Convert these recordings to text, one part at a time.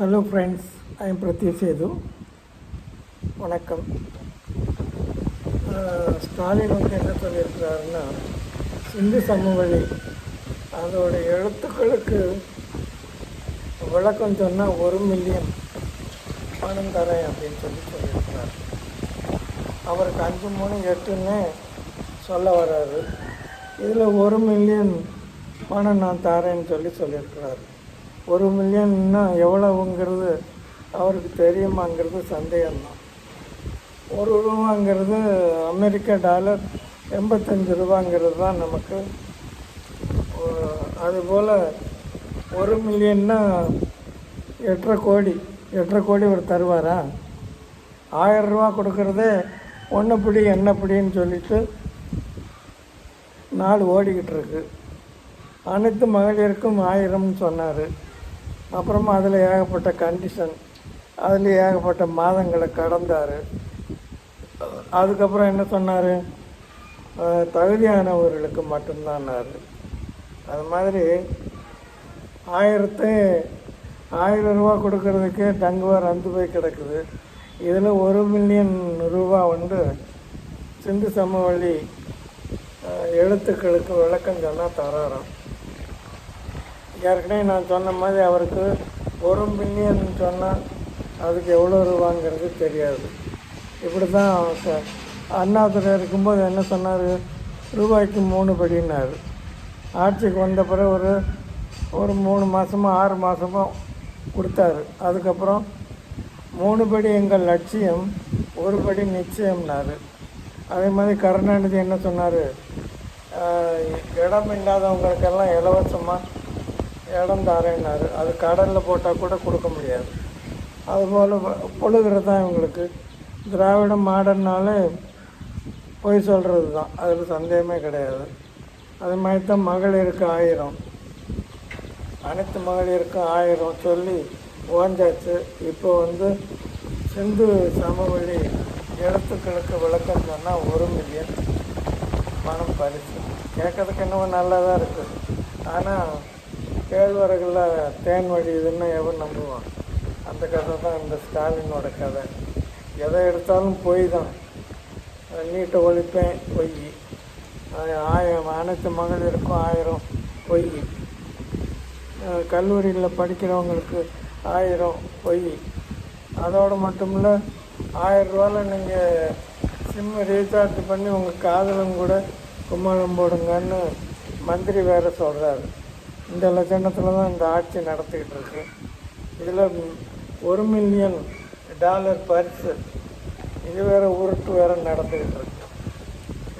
Hello friends I am Prathyu Sethu வணக்கம். ஸ்டாலின் வந்து என்ன சொல்லியிருக்கிறாருன்னா சிந்து சமவெளி அதோடய எழுத்துக்களுக்கு விளக்கம் சொன்னால் ஒரு மில்லியன் பணம் தரேன் அப்படின்னு சொல்லி சொல்லியிருக்கிறார். அவருக்கு அஞ்சு மூணு எட்டுன்னு சொல்ல வராரு. இதில் ஒரு மில்லியன் பணம் நான் தரேன்னு சொல்லி சொல்லியிருக்கிறாரு. ஒரு மில்லியன்னா எவ்வளவுங்கிறது அவருக்கு தெரியுமாங்கிறது சந்தேகம்தான். ஒரு ரூபாங்கிறது அமெரிக்க டாலர் எண்பத்தஞ்சு ரூபாங்கிறது தான் நமக்கு. அதுபோல் ஒரு மில்லியன்னா எட்டரை கோடி எட்டரை கோடி அவர் தருவாரா? ஆயிரம் ரூபா ஒன்று பிடி என்ன பிடின்னு சொல்லிட்டு நாள் ஓடிக்கிட்டு இருக்கு. அனைத்து மகளிருக்கும் ஆயிரம்னு சொன்னார். அப்புறமா அதில் ஏகப்பட்ட கண்டிஷன் அதில் ஏகப்பட்ட மாதங்களை கடந்தார். அதுக்கப்புறம் என்ன சொன்னார்? தகுதியானவர்களுக்கு மட்டும்தான்னார். அது மாதிரி ஆயிரத்து ஆயிரம் ரூபா கொடுக்கறதுக்கே டங்குவார் அந்து போய் கிடக்குது. இதில் ஒரு மில்லியன் ரூபா வந்து சிந்து சமவெளி எழுத்துக்களுக்கு விளக்கம் சொன்னால் தராராம். ஏற்கனவே நான் சொன்ன மாதிரி அவருக்கு ஒரு மில்லியன் சொன்னால் அதுக்கு எவ்வளோ ரூபாங்கிறது தெரியாது. இப்படி தான் ச- அண்ணாதுரை இருக்கும்போது என்ன சொன்னார்? ரூபாய்க்கு மூணு படின்னாரு. ஆட்சிக்கு வந்த பிறகு ஒரு ஒரு மூணு மாதமோ ஆறு மாதமோ கொடுத்தாரு. அதுக்கப்புறம் மூணு படி எங்கள் லட்சியம் ஒரு படி நிச்சயம்னாரு. அதே மாதிரி கருணாநிதி என்ன சொன்னார்? இடம் இல்லாதவங்களுக்கெல்லாம் இலவசமாக இடம் தரேன்னாரு அது கடலில் போட்டால் கூட கொடுக்க முடியாது. அதுபோல் பொழுகிறது தான் இவங்களுக்கு. திராவிடம் மாடர்னாலே பொய் சொல்கிறது தான் அதில் சந்தேகமே கிடையாது. அது மாதிரி தான் மகளிருக்கு ஆயிரம். அனைத்து மகளிருக்கும் ஆயிரம் சொல்லி ஓஞ்சாச்சு. இப்போ வந்து சிந்து சமவெளி எழுத்துக்களுக்கு விளக்கம் சொன்னால் ஒரு மில்லியன் பணம் பரிசு கேட்கறதுக்கு என்னவோ நல்லா தான் இருக்குது ஆனால் கேழ்வரகுல தேன் வடியுதுன்னு எவன் நம்புவான்? அந்த கதை தான் இந்த ஸ்டாலினோட கதை. எதை எடுத்தாலும் பொய் தான் நீட்டை ஒழிப்பேன் பொய். ஆயிரம் அனைத்து மகளிருக்கும் ஆயிரம் பொய். கல்லூரியில் படிக்கிறவங்களுக்கு ஆயிரம் பொய். அதோடு மட்டும் இல்லை ஆயிரம் ரூபாயில் நீங்கள் சிம்மு ரீசார்ஜ் பண்ணி உங்கள் காதலும் கூட கும்மாளம் போடுங்கன்னு மந்திரி வேறு சொல்கிறாரு இந்த லட்சணத்தில் தான் இந்த ஆட்சி நடத்திக்கிட்டு இருக்கு இதில் ஒரு மில்லியன் டாலர் பரிசு இது வேறு உருட்டு வேற நடந்துக்கிட்டு இருக்கு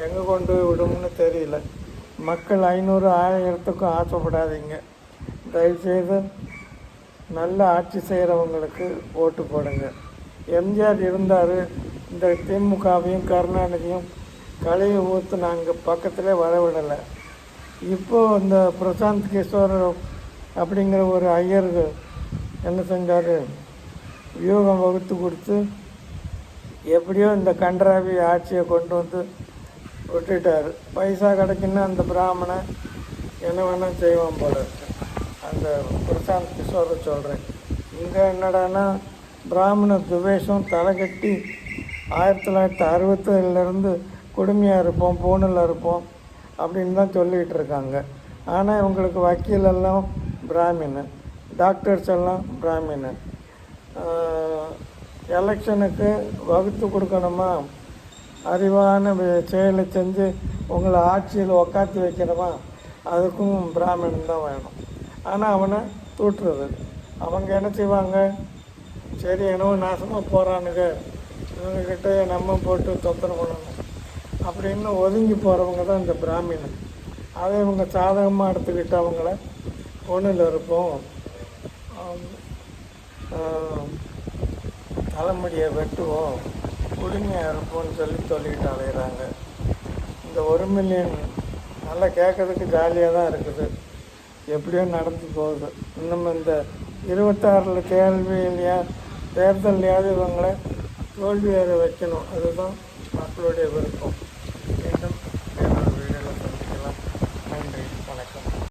எங்கே கொண்டு போய் விடும்னு தெரியல. மக்கள் ஐநூறு ஆயிரத்துக்கும் ஆசைப்படாதீங்க. தயவுசெய்து நல்ல ஆட்சி செய்கிறவங்களுக்கு ஓட்டு போடுங்க. எம்ஜிஆர் இருந்தார் இந்த திமுகவையும் கருணாநிதியும் கலையை ஊற்று நாங்கள் பக்கத்திலே வரவிடலை. இப்போது இந்த பிரசாந்த் கிஷோர் அப்படிங்கிற ஒரு ஐயர் என்ன செஞ்சார்? வியூகம் வகுத்து கொடுத்து எப்படியோ இந்த கன்றாவி ஆட்சியை கொண்டு வந்து விட்டுட்டார். பைசா கிடைக்குன்னா அந்த பிராமணன் என்ன வேணால் செய்வான் போல அந்த பிரசாந்த் கிஷோரை சொல்கிறேன் இங்கே என்னடான்னா பிராமண துவேஷம் தலை கட்டி ஆயிரத்தி தொள்ளாயிரத்தி அறுபத்தேழுலேருந்து கொடுமையாக இருப்போம் பூனில் இருப்போம். அப்படின்னு தான் சொல்லிகிட்டு இருக்காங்க. ஆனால் இவங்களுக்கு வக்கீல் எல்லாம் பிராமின் டாக்டர்ஸ் எல்லாம் பிராமின். எலெக்ஷனுக்கு வகுத்து கொடுக்கணுமா? அறிவான செயலை செஞ்சு உங்களை ஆட்சியில் உக்காத்தி வைக்கணுமா? அதுக்கும் பிராமணன் தான் வேணும். ஆனால் அவனை தூட்டுறது அவங்க என்ன செய்வாங்க? சரி என்னவோ நாசமாக போகிறானுங்க இவங்கக்கிட்ட நம்ம போட்டு தொந்தரவு பண்ணணும். அப்படின்னு ஒதுங்கி போகிறவங்க தான் இந்த பிராமின் அதை இவங்க சாதகமாக எடுத்துக்கிட்டு அவங்கள ஒன்றில் இருப்போம். தலைமுடியை வெட்டுவோம். குடுமையாக இருப்போம்னு சொல்லி சொல்லிக்கிட்டு அலையிறாங்க. இந்த ஒரு மில்லியன் நல்லா கேட்கறதுக்கு ஜாலியாக தான் இருக்குது. எப்படியோ நடந்து போகுது. இன்னும் இந்த இருபத்தாறில் கேள்வியிலையா தேர்தல்லையாவது இவங்களை தோல்வி வைக்கணும். அதுதான் மக்களுடைய விருப்பம்.